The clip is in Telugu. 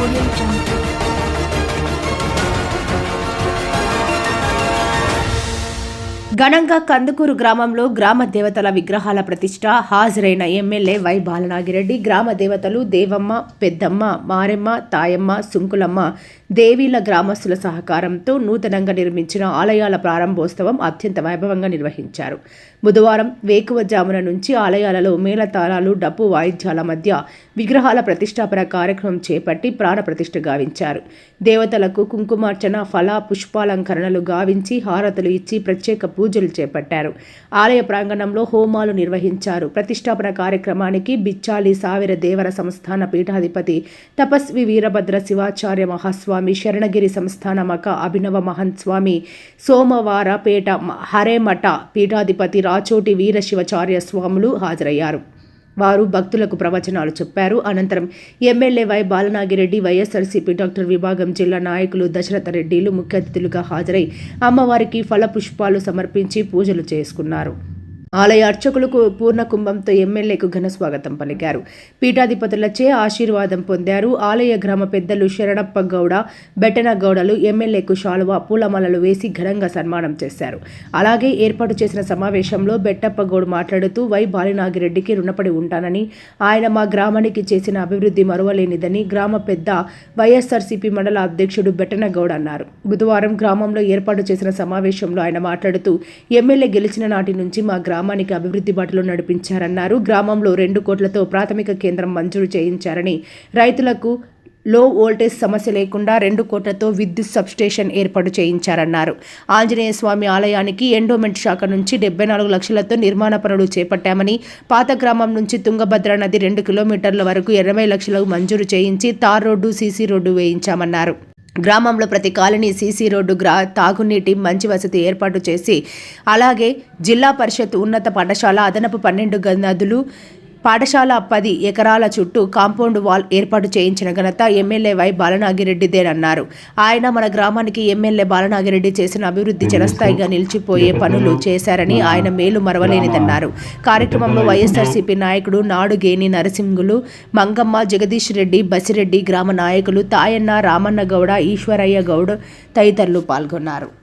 我愿意这样做 ఘనంగా కందుకూరు గ్రామంలో గ్రామ దేవతల విగ్రహాల ప్రతిష్ట హాజరైన ఎమ్మెల్యే వై బాలనాగిరెడ్డి గ్రామ దేవతలు దేవమ్మ పెద్దమ్మ మారెమ్మ తాయమ్మ సుంకులమ్మ దేవీల గ్రామస్తుల సహకారంతో నూతనంగా నిర్మించిన ఆలయాల ప్రారంభోత్సవం అత్యంత వైభవంగా నిర్వహించారు. బుధవారం వేకువజామున నుంచి ఆలయాలలో మేళతాళాలు డప్పు వాయిద్యాల మధ్య విగ్రహాల ప్రతిష్టాపన కార్యక్రమం చేపట్టి ప్రాణప్రతిష్ఠ గావించారు. దేవతలకు కుంకుమార్చన ఫల పుష్పాలంకరణలు గావించి హారతులు ఇచ్చి ప్రత్యేక పూజలు చేపట్టారు. ఆలయ ప్రాంగణంలో హోమాలు నిర్వహించారు. ప్రతిష్టాపన కార్యక్రమానికి బిచ్చాలి సావిర దేవర సంస్థాన పీఠాధిపతి తపస్వి వీరభద్ర శివాచార్య మహాస్వామి శరణగిరి సంస్థాన మక అభినవ మహంత్ స్వామి సోమవారపేట హరేమఠ పీఠాధిపతి రాచోటి వీరశివాచార్య స్వాములు హాజరయ్యారు. వారు భక్తులకు ప్రవచనాలు చెప్పారు. అనంతరం MLA Y Balanagireddy YSRCP doctor విభాగం జిల్లా నాయకులు దశరథ రెడ్డిలు ముఖ్య అతిథులుగా హాజరై అమ్మవారికి ఫలపుష్పాలు సమర్పించి పూజలు చేసుకున్నారు. ఆలయ అర్చకులకు పూర్ణ కుంభంతో ఎమ్మెల్యేకు ఘన స్వాగతం పలికారు. పీఠాధిపతులచే ఆశీర్వాదం పొందారు. ఆలయ గ్రామ పెద్దలు శరణప్ప గౌడ బెట్టన గౌడలు ఎమ్మెల్యేకు శాలువా పూలమాలలు వేసి ఘనంగా సన్మానం చేశారు. అలాగే ఏర్పాటు చేసిన సమావేశంలో బెట్టప్ప గౌడ్ మాట్లాడుతూ వై బాలినాగిరెడ్డికి రుణపడి ఉంటానని ఆయన మా గ్రామానికి చేసిన అభివృద్ధి మరువలేనిదని గ్రామ పెద్ద వైఎస్ఆర్సీపీ మండల అధ్యక్షుడు బెట్టన గౌడ్ అన్నారు. బుధవారం గ్రామంలో ఏర్పాటు చేసిన సమావేశంలో ఆయన మాట్లాడుతూ ఎమ్మెల్యే గెలిచిన నాటి నుంచి మా గ్రామ గ్రామానికి అభివృద్ధి బాటలో నడిపించారన్నారు. గ్రామంలో రెండు కోట్లతో ప్రాథమిక కేంద్రం మంజూరు చేయించారని. రైతులకు లో వోల్టేజ్ సమస్య లేకుండా రెండు కోట్లతో విద్యుత్ సబ్స్టేషన్ ఏర్పాటు చేయించారన్నారు. ఆంజనేయ స్వామి ఆలయానికి ఎండోమెంట్ శాఖ నుంచి డెబ్బై నాలుగు లక్షలతో నిర్మాణ పనులు చేపట్టామని పాత గ్రామం నుంచి తుంగభద్ర నది రెండు కిలోమీటర్ల వరకు ఇరవై లక్షలకు మంజూరు చేయించి తార్ రోడ్డు సీసీ రోడ్డు వేయించామన్నారు. గ్రామంలో ప్రతి కాలనీ సీసీ రోడ్డు గ్రా తాగునీటి మంచి వసతి ఏర్పాటు చేసి అలాగే జిల్లా పరిషత్ ఉన్నత పాఠశాల అదనపు పన్నెండు గదులు పాఠశాల పది ఎకరాల చుట్టూ కాంపౌండ్ వాల్ ఏర్పాటు చేయించిన ఘనత ఎమ్మెల్యే వై బాలనాగిరెడ్డిదేనన్నారు ఆయన మన గ్రామానికి ఎమ్మెల్యే బాలనాగిరెడ్డి చేసిన అభివృద్ధి చిరస్థాయిగా నిలిచిపోయే పనులు చేశారని ఆయన మేలు మరవలేనిదన్నారు. కార్యక్రమంలో వైఎస్ఆర్సీపీ నాయకుడు నాడుగేని నరసింగులు మంగమ్మ జగదీష్ రెడ్డి బసిరెడ్డి గ్రామ నాయకులు తాయన్న రామన్న గౌడ ఈశ్వరయ్య గౌడ్ తదితరులు పాల్గొన్నారు.